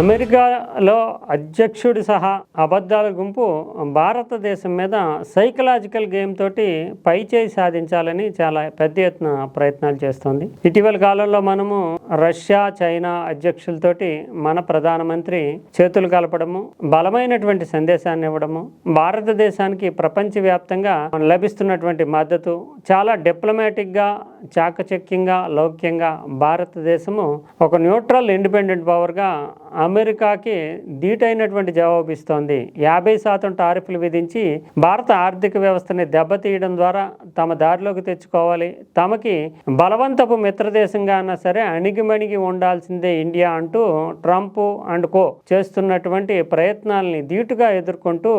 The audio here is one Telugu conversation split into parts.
అమెరికాలో అధ్యక్షుడి సహా అబద్ధాల గుంపు భారతదేశం మీద సైకలాజికల్ గేమ్ తోటి పై చేయి సాధించాలని చాలా పెద్ద ఎత్తున ప్రయత్నాలు చేస్తోంది. ఇటీవల కాలంలో మనము రష్యా చైనా అధ్యక్షులతోటి మన ప్రధానమంత్రి చేతులు కలపడము బలమైనటువంటి సందేశాన్ని ఇవ్వడము భారతదేశానికి ప్రపంచవ్యాప్తంగా లభిస్తున్నటువంటి మద్దతు చాలా డిప్లొమాటిక్గా చాకచక్యంగా లౌక్యంగా భారతదేశము ఒక న్యూట్రల్ ఇండిపెండెంట్ పవర్గా అమెరికాకి ధీటైనటువంటి జవాబు ఇస్తోంది యాభై శాతం టారిఫ్లు విధించి భారత ఆర్థిక వ్యవస్థని దెబ్బతీయడం ద్వారా తమ దారిలోకి తెచ్చుకోవాలి. తమకి బలవంతపు మిత్రదేశంగా అన్నా సరే అణిగిమణిగి ఉండాల్సిందే ఇండియా అంటూ ట్రంప్ అండ్ కో చేస్తున్నటువంటి ప్రయత్నాల్ని ధీటుగా ఎదుర్కొంటూ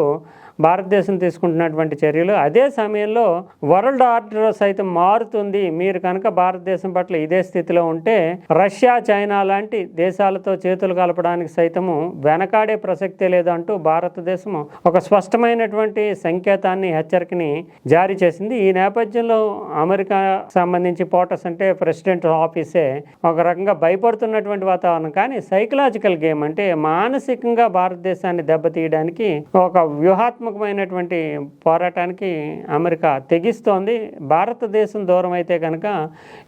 భారతదేశం తీసుకుంటున్నటువంటి చర్యలు. అదే సమయంలో వరల్డ్ ఆర్డర్ సైతం మారుతుంది. మీరు కనుక భారతదేశం పట్ల ఇదే స్థితిలో ఉంటే రష్యా చైనా లాంటి దేశాలతో చేతులు కలపడానికి సైతము వెనకాడే ప్రసక్తే లేదంటూ భారతదేశం ఒక స్పష్టమైనటువంటి సంకేతాన్ని హెచ్చరికని జారీ చేసింది. ఈ నేపథ్యంలో అమెరికా సంబంధించి పోటస్ అంటే ప్రెసిడెంట్ ఆఫీసే ఒక రకంగా భయపడుతున్నటువంటి వాతావరణం. కానీ సైకలాజికల్ గేమ్ అంటే మానసికంగా భారతదేశాన్ని దెబ్బతీయడానికి ఒక వ్యూహాత్మక వ్యూహాత్మకమైనటువంటి పోరాటానికి అమెరికా తెగిస్తోంది. భారతదేశం దూరం అయితే కనుక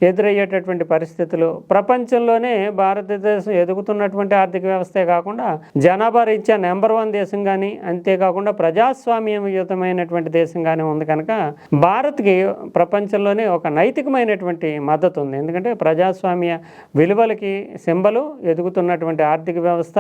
ఎదురయ్యేటటువంటి పరిస్థితులు ప్రపంచంలోనే భారతదేశం ఎదుగుతున్నటువంటి ఆర్థిక వ్యవస్థే కాకుండా జనాభా రీత్యా నెంబర్ వన్ దేశం కానీ అంతేకాకుండా ప్రజాస్వామ్యయుతమైనటువంటి దేశం కానీ ఉంది కనుక భారత్కి ప్రపంచంలోనే ఒక నైతికమైనటువంటి మద్దతు ఉంది. ఎందుకంటే ప్రజాస్వామ్య విలువలకి సింబలు ఎదుగుతున్నటువంటి ఆర్థిక వ్యవస్థ.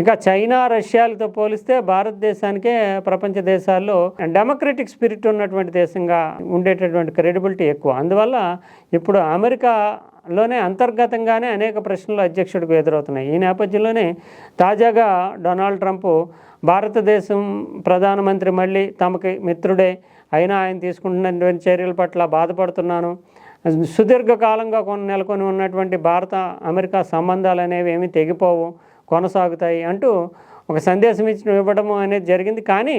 ఇంకా చైనా రష్యాలతో పోలిస్తే భారతదేశానికే ప్రపంచ దేశాల్లో డెమోక్రటిక్ స్పిరిట్ ఉన్నటువంటి దేశంగా ఉండేటటువంటి క్రెడిబిలిటీ ఎక్కువ. అందువల్ల ఇప్పుడు అమెరికా లోనే అంతర్గతంగానే అనేక ప్రశ్నలు అధ్యక్షుడికి ఎదురవుతున్నాయి. ఈ నేపథ్యంలోనే తాజాగా డొనాల్డ్ ట్రంప్ భారతదేశం ప్రధానమంత్రి మళ్ళీ తమకి మిత్రుడే అయినా ఆయన తీసుకుంటున్నటువంటి చర్యల పట్ల బాధపడుతున్నాను. సుదీర్ఘకాలంగా కొన్ని నెలకొని ఉన్నటువంటి భారత అమెరికా సంబంధాలు అనేవి ఏమీ తెగిపోవు కొనసాగుతాయి అంటూ ఒక సందేశం ఇచ్చి ఇవ్వడము అనేది జరిగింది. కానీ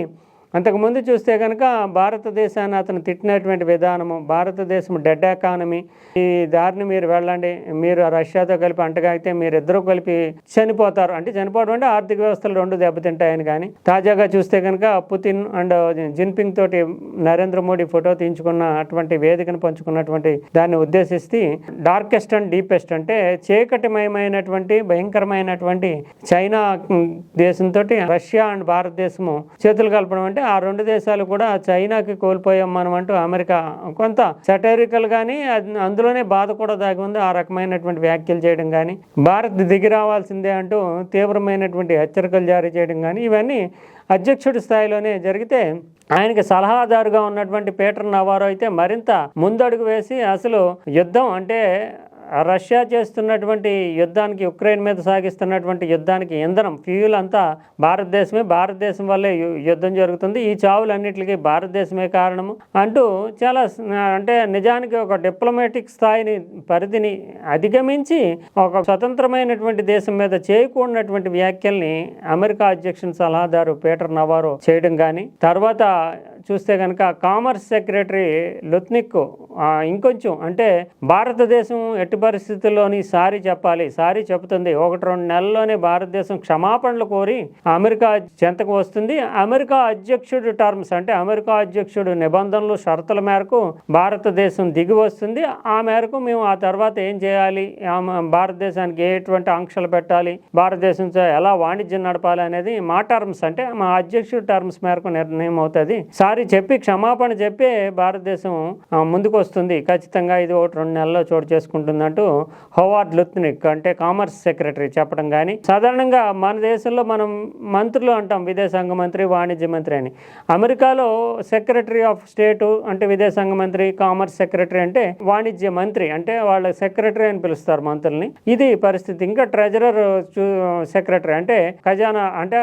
అంతకుముందు చూస్తే కనుక భారతదేశాన్ని అతను తిట్టినటువంటి విధానము భారతదేశం డెడ్ ఎకానమీ ఈ దారిని మీరు వెళ్ళండి మీరు రష్యాతో కలిపి అంటగాగితే మీరిద్దరూ కలిపి చనిపోతారు. అంటే చనిపోవడం అంటే ఆర్థిక వ్యవస్థలు రెండు దెబ్బతింటాయని కానీ తాజాగా చూస్తే కనుక పుతిన్ అండ్ జిన్పింగ్ తోటి నరేంద్ర మోడీ ఫోటో తీయించుకున్న అటువంటి వేదికను పంచుకున్నటువంటి దాన్ని ఉద్దేశిస్తే డార్కెస్ట్ అండ్ డీపెస్ట్ అంటే చీకటిమయమైనటువంటి భయంకరమైనటువంటి చైనా దేశంతో రష్యా అండ్ భారతదేశము చేతులు కలపడం అంటే ఆ రెండు దేశాలు కూడా చైనాకి కోల్పోయాం మనం అంటూ అమెరికా కొంత సెటరికల్ కానీ అందులోనే బాధ కూడా దాగి ఉంది. ఆ రకమైనటువంటి వ్యాఖ్యలు చేయడం కానీ భారత్ దిగి రావాల్సిందే అంటూ తీవ్రమైనటువంటి హెచ్చరికలు జారీ చేయడం కానీ ఇవన్నీ అధ్యక్షుడి స్థాయిలోనే జరిగితే ఆయనకి సలహాదారుగా ఉన్నటువంటి పీటర్ నవారో అయితే మరింత ముందడుగు వేసి అసలు యుద్ధం అంటే రష్యా చేస్తున్నటువంటి యుద్ధానికి ఉక్రెయిన్ మీద సాగిస్తున్నటువంటి యుద్ధానికి ఇంధనం ఫ్యూయల్ అంతా భారతదేశమే. భారతదేశం వల్లే యుద్ధం జరుగుతుంది. ఈ చావులన్నిటికీ భారతదేశమే కారణము అంటూ చాలా అంటే నిజానికి ఒక డిప్లొమాటిక్ స్థాయిని పరిధిని అధిగమించి ఒక స్వతంత్రమైనటువంటి దేశం మీద చేయకూడనటువంటి వ్యాఖ్యల్ని అమెరికా అధ్యక్షుని సలహాదారు పీటర్ నవారో చేయడం కానీ తర్వాత చూస్తే కనుక కామర్స్ సెక్రటరీ లుత్నిక్ ఇంకొంచెం అంటే భారతదేశం ఎట్టి పరిస్థితుల్లోని సారీ చెప్పాలి సారీ చెబుతుంది. ఒకటి రెండు నెలల్లోనే భారతదేశం క్షమాపణలు కోరి అమెరికా చెంతకు వస్తుంది. అమెరికా అధ్యక్షుడు టర్మ్స్ అంటే అమెరికా అధ్యక్షుడు నిబంధనలు షరతుల మేరకు భారతదేశం దిగి వస్తుంది. ఆ మేరకు మేము ఆ తర్వాత ఏం చేయాలి? భారతదేశానికి ఎటువంటి ఆంక్షలు పెట్టాలి? భారతదేశంతో ఎలా వాణిజ్యం నడపాలి అనేది మా టర్మ్స్ అంటే మా అధ్యక్షుడు టర్మ్స్ మేరకు నిర్ణయం అవుతుంది. ఒకసారి చెప్పి క్షమాపణ చెప్పి భారతదేశం ముందుకు వస్తుంది ఖచ్చితంగా ఇది ఒకటి రెండు నెలల్లో చోటు చేసుకుంటుందంటూ హోవార్డ్ లుత్నిక్ అంటే కామర్స్ సెక్రటరీ చెప్పడం కానీ సాధారణంగా మన దేశంలో మనం మంత్రులు అంటాం విదేశాంగ మంత్రి వాణిజ్య మంత్రి అని. అమెరికాలో సెక్రటరీ ఆఫ్ స్టేట్ అంటే విదేశాంగ మంత్రి కామర్స్ సెక్రటరీ అంటే వాణిజ్య మంత్రి అంటే వాళ్ళ సెక్రటరీ అని పిలుస్తారు మంత్రుల్ని. ఇది పరిస్థితి. ఇంకా ట్రెజరర్ సెక్రటరీ అంటే ఖజానా అంటే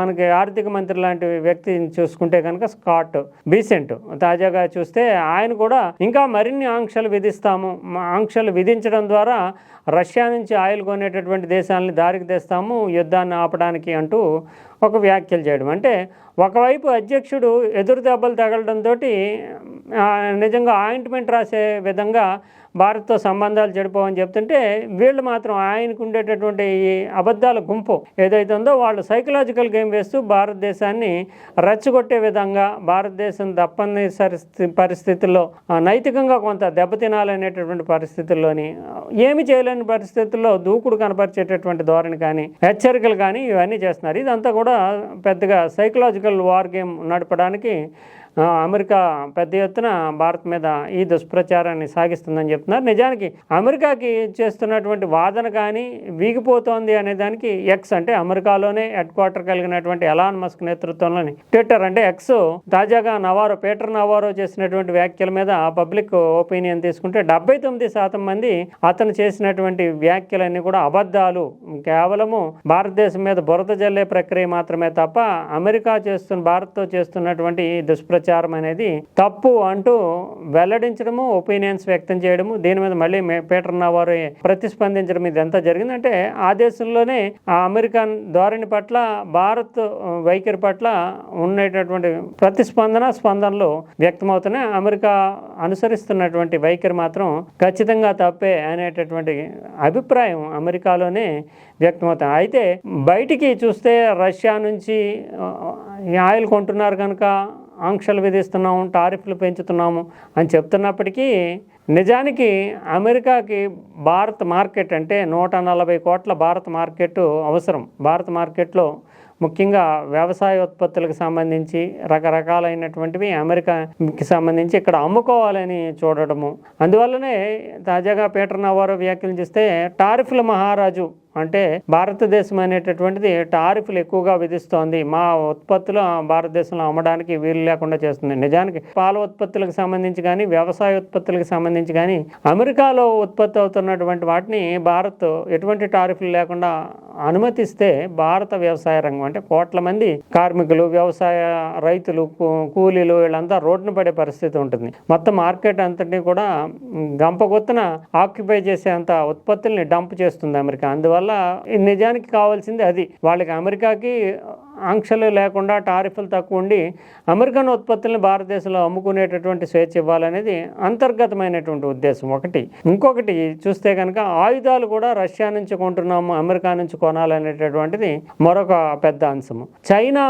మనకి ఆర్థిక మంత్రి లాంటి వ్యక్తిని చూసుకుంటే కనుక స్కాట్ బీసెంట్. తాజాగా చూస్తే ఆయన కూడా ఇంకా మరిన్ని ఆంక్షలు విధిస్తాము ఆంక్షలు విధించడం ద్వారా రష్యా నుంచి ఆయిల్ కొనేటటువంటి దేశాలని దారికి తెస్తాము యుద్ధాన్ని ఆపడానికి అంటూ ఒక వ్యాఖ్యలు చేయడం. అంటే ఒకవైపు అధ్యక్షుడు ఎదురు దెబ్బలు తగలడంతో నిజంగా ఆయింట్మెంట్ రాసే విధంగా భారత్తో సంబంధాలు చెడిపోవని చెప్తుంటే వీళ్ళు మాత్రం ఆయనకు ఉండేటటువంటి ఈ అబద్ధాల గుంపు ఏదైతే ఉందో వాళ్ళు సైకలాజికల్ గేమ్ వేస్తూ భారతదేశాన్ని రెచ్చగొట్టే విధంగా భారతదేశం తప్పనిసరి పరిస్థితుల్లో నైతికంగా కొంత దెబ్బతినాలనేటటువంటి పరిస్థితుల్లోని ఏమి చేయలేని పరిస్థితుల్లో దూకుడు కనపరిచేటటువంటి ధోరణి కానీ హెచ్చరికలు కానీ ఇవన్నీ చేస్తున్నారు. ఇదంతా కూడా పెద్దగా సైకలాజికల్ వార్ గేమ్ నడపడానికి అమెరికా పెద్ద ఎత్తున భారత్ మీద ఈ దుష్ప్రచారాన్ని సాగిస్తుందని చెప్తున్నారు. నిజానికి అమెరికాకి చేస్తున్నటువంటి వాదన కానీ వీగిపోతోంది అనే దానికి ఎక్స్ అంటే అమెరికాలోనే హెడ్ క్వార్టర్ కలిగినటువంటి ఎలాన్ మస్క్ నేతృత్వంలోని ట్విట్టర్ అంటే ఎక్స్ తాజాగా నవారో పీటర్ నవారో చేసినటువంటి వ్యాఖ్యల మీద పబ్లిక్ ఒపీనియన్ తీసుకుంటే డెబ్బై తొమ్మిది శాతం మంది అతను చేసినటువంటి వ్యాఖ్యలన్నీ కూడా అబద్ధాలు. కేవలము భారతదేశం మీద బురద జల్లే ప్రక్రియ మాత్రమే తప్ప అమెరికా చేస్తున్న భారత్తో చేస్తున్నటువంటి ఈ ప్రచారం అనేది తప్పు అంటూ వెల్లడించడము ఒపీనియన్స్ వ్యక్తం చేయడము దీని మీద మళ్ళీ పీటర్న పీటర్ నవారు ప్రతిస్పందించడం ఇదంతా జరిగిందంటే ఆ దేశంలోనే ఆ అమెరికన్ ధోరణి పట్ల భారత్ వైఖరి పట్ల ఉండేటటువంటి ప్రతిస్పందన స్పందనలు వ్యక్తమవుతున్నాయి. అమెరికా అనుసరిస్తున్నటువంటి వైఖరి మాత్రం ఖచ్చితంగా తప్పే అనేటటువంటి అభిప్రాయం అమెరికాలోనే వ్యక్తమవుతాయి అయితే బయటికి చూస్తే రష్యా నుంచి ఆయిల్ కొంటున్నారు కనుక ఆంక్షలు విధిస్తున్నాము టారిఫ్లు పెంచుతున్నాము అని చెప్తున్నప్పటికీ నిజానికి అమెరికాకి భారత్ మార్కెట్ అంటే నూట నలభై కోట్ల భారత మార్కెట్ అవసరం. భారత మార్కెట్లో ముఖ్యంగా వ్యవసాయ ఉత్పత్తులకు సంబంధించి రకరకాలైనటువంటివి అమెరికాకి సంబంధించి ఇక్కడ అమ్ముకోవాలని చూడడము. అందువల్లనే తాజాగా పీటర్ నవారో వ్యాఖ్యలు చేస్తే టారిఫ్ల మహారాజు అంటే భారతదేశం అనేటటువంటిది టారిఫ్లు ఎక్కువగా విధిస్తోంది. మా ఉత్పత్తులు భారతదేశంలో అమ్మడానికి వీలు లేకుండా చేస్తుంది. నిజానికి పాల ఉత్పత్తులకు సంబంధించి కానీ వ్యవసాయ ఉత్పత్తులకు సంబంధించి కానీ అమెరికాలో ఉత్పత్తి అవుతున్నటువంటి వాటిని భారత్ ఎటువంటి టారిఫ్లు లేకుండా అనుమతిస్తే భారత వ్యవసాయ రంగం అంటే కోట్ల మంది కార్మికులు వ్యవసాయ రైతులు కూ- కూలీలు వీళ్ళంతా రోడ్డున పడే పరిస్థితి ఉంటుంది. మొత్తం మార్కెట్ అంతటి కూడా గంపగొత్తున ఆక్యుపై చేసేంత ఉత్పత్తుల్ని డంప్ చేస్తుంది అమెరికా. అందువల్ల అందువల్ల నిజానికి కావాల్సింది అది. వాళ్ళకి అమెరికాకి ఆంక్షలు లేకుండా టారిఫ్లు తక్కువ ఉండి అమెరికన్ ఉత్పత్తులను భారతదేశంలో అమ్ముకునేటటువంటి స్వేచ్ఛ ఇవ్వాలనేది అంతర్గతమైనటువంటి ఉద్దేశం ఒకటి. ఇంకొకటి చూస్తే కనుక ఆయుధాలు కూడా రష్యా నుంచి కొంటున్నాము అమెరికా నుంచి కొనాలనేటటువంటిది మరొక పెద్ద అంశము. చైనా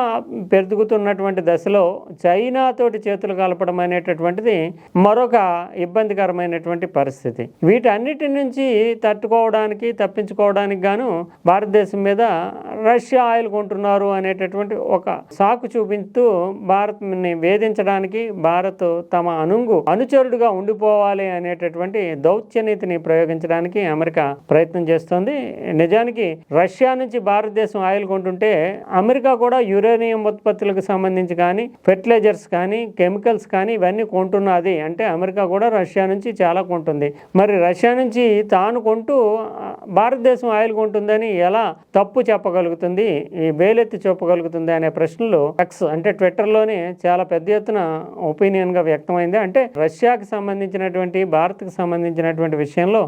పెరుగుతున్నటువంటి దశలో చైనా తోటి చేతులు కలపడం అనేటటువంటిది మరొక ఇబ్బందికరమైనటువంటి పరిస్థితి. వీటన్నిటి నుంచి తట్టుకోవడానికి తప్పించుకోవడానికి గాను భారతదేశం మీద రష్యా ఆయిల్ కొంటున్నారు అనేటటువంటి ఒక సాకు చూపిస్తూ భారత్ని వేధించడానికి భారత్ తమ అనుంగు అనుచరుడుగా ఉండిపోవాలి అనేటటువంటి దౌత్యనీతిని ప్రయోగించడానికి అమెరికా ప్రయత్నం చేస్తోంది. నిజానికి రష్యా నుంచి భారతదేశం ఆయిల్ కొంటుంటే అమెరికా కూడా యురేనియం ఉత్పత్తులకు సంబంధించి కానీ ఫెర్టిలైజర్స్ కానీ కెమికల్స్ కానీ ఇవన్నీ కొంటున్నది. అంటే అమెరికా కూడా రష్యా నుంచి చాలా కొంటుంది. మరి రష్యా నుంచి తాను కొంటూ భారతదేశం ఆయిల్ కొంటుందని ఎలా తప్పు చెప్పగలుగుతుంది? ఈ వేలెత్తి చెప్పగలుగుతుంది అనే ప్రశ్నలు ఎక్స్ అంటే ట్విట్టర్లోనే చాలా పెద్ద ఎత్తున ఒపీనియన్గా వ్యక్తమైంది. అంటే రష్యాకి సంబంధించినటువంటి భారత్కి సంబంధించినటువంటి విషయంలో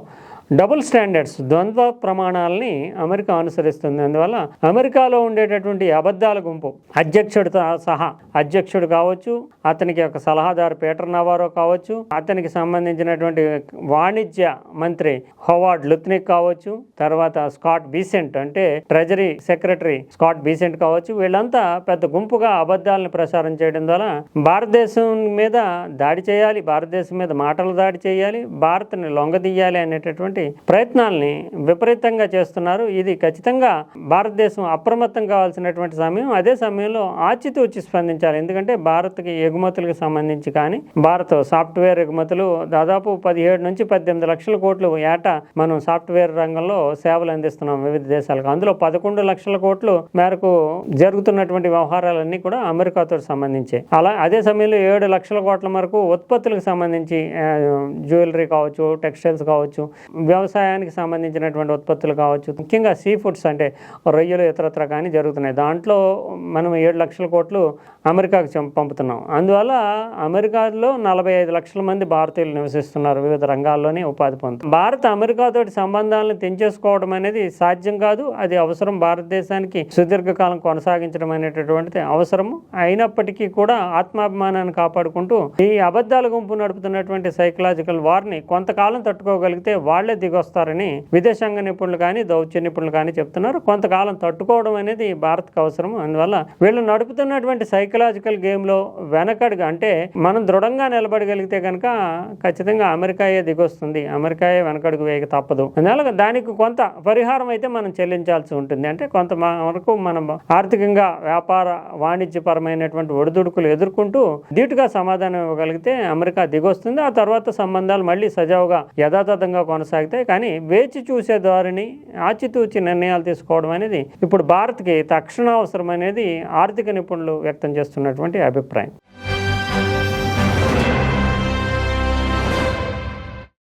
డబుల్ స్టాండర్డ్స్ ద్వంద్వ ప్రమాణాలని అమెరికా అనుసరిస్తుంది. అందువల్ల అమెరికాలో ఉండేటటువంటి అబద్ధాల గుంపు అధ్యక్షుడితో సహా అధ్యక్షుడు కావచ్చు అతనికి ఒక సలహాదారు పీటర్ నవారో కావచ్చు అతనికి సంబంధించినటువంటి వాణిజ్య మంత్రి హోవార్డ్ లుత్నిక్ కావచ్చు తర్వాత స్కాట్ బీసెంట్ అంటే ట్రెజరీ సెక్రటరీ స్కాట్ బీసెంట్ కావచ్చు వీళ్ళంతా పెద్ద గుంపుగా అబద్ధాలను ప్రసారం చేయడం ద్వారా భారతదేశం మీద దాడి చేయాలి భారతదేశం మీద మాటలు దాడి చేయాలి భారత్ని లొంగదీయాలి అనేటటువంటి ప్రయత్నాల్ని విపరీతంగా చేస్తున్నారు. ఇది ఖచ్చితంగా భారతదేశం అప్రమత్తం కావాల్సినటువంటి సమయం. అదే సమయంలో ఆచితూచి స్పందించాలి. ఎందుకంటే భారత్కి ఎగుమతులకు సంబంధించి కానీ భారత్ సాఫ్ట్వేర్ ఎగుమతులు దాదాపు పదిహేడు నుంచి పద్దెనిమిది లక్షల కోట్లు ఏటా మనం సాఫ్ట్వేర్ రంగంలో సేవలు అందిస్తున్నాం వివిధ దేశాలకు. అందులో పదకొండు లక్షల కోట్లు మేరకు జరుగుతున్నటువంటి వ్యవహారాలన్నీ కూడా అమెరికాతో సంబంధించే. అలా అదే సమయంలో ఏడు లక్షల కోట్ల మరకు ఉత్పత్తులకు సంబంధించి జ్యువెలరీ కావచ్చు టెక్స్టైల్స్ కావచ్చు వ్యవసాయానికి సంబంధించినటువంటి ఉత్పత్తులు కావచ్చు ముఖ్యంగా సీ ఫుడ్స్ అంటే రొయ్యలు ఇతరత్ర కానీ జరుగుతున్నాయి. దాంట్లో మనం ఏడు లక్షల కోట్లు అమెరికాకు చం- పంపుతున్నాం. అందువల్ల అమెరికాలో నలభై ఐదు లక్షల మంది భారతీయులు నివసిస్తున్నారు వివిధ రంగాల్లోనే ఉపాధి పొందుతారు భారత్ అమెరికాతోటి సంబంధాలను తెంచేసుకోవడం అనేది సాధ్యం కాదు. అది అవసరం భారతదేశానికి సుదీర్ఘకాలం కొనసాగించడం అనేటటువంటిది అవసరము. అయినప్పటికీ కూడా ఆత్మాభిమానాన్ని కాపాడుకుంటూ ఈ అబద్ధాల గుంపు నడుపుతున్నటువంటి సైకలాజికల్ వార్ని కొంతకాలం తట్టుకోగలిగితే వాళ్ళే వాళ్ళే దిగొస్తారని విదేశాంగ నిపుణులు కానీ దౌత్య నిపుణులు కానీ చెప్తున్నారు. కొంతకాలం తట్టుకోవడం అనేది భారత్కి అవసరం అందువల్ల వీళ్ళు నడుపుతున్నటువంటి సైకలాజికల్ గేమ్లో వెనకడుగు అంటే మనం దృఢంగా నిలబడగలిగితే కనుక ఖచ్చితంగా అమెరికాయే దిగొస్తుంది. అమెరికాయే వెనకడుగు వేయక తప్పదు. అందువల్ల దానికి కొంత పరిహారం అయితే మనం చెల్లించాల్సి ఉంటుంది. అంటే కొంత మ- వరకు మనం ఆర్థికంగా వ్యాపార వాణిజ్యపరమైనటువంటి ఒడిదుడుకులు ఎదుర్కొంటూ ధీటుగా సమాధానం ఇవ్వగలిగితే అమెరికా దిగొస్తుంది. ఆ తర్వాత సంబంధాలు మళ్ళీ సజావుగా యథాతథంగా కొనసాగుతాయి కానీ వేచి చూసే దారిని ఆచితూచి నిర్ణయాలు తీసుకోవడం అనేది ఇప్పుడు భారత్కి తక్షణ అవసరం అనేది ఆర్థిక నిపుణులు వ్యక్తం చేస్తున్నటువంటి అభిప్రాయం.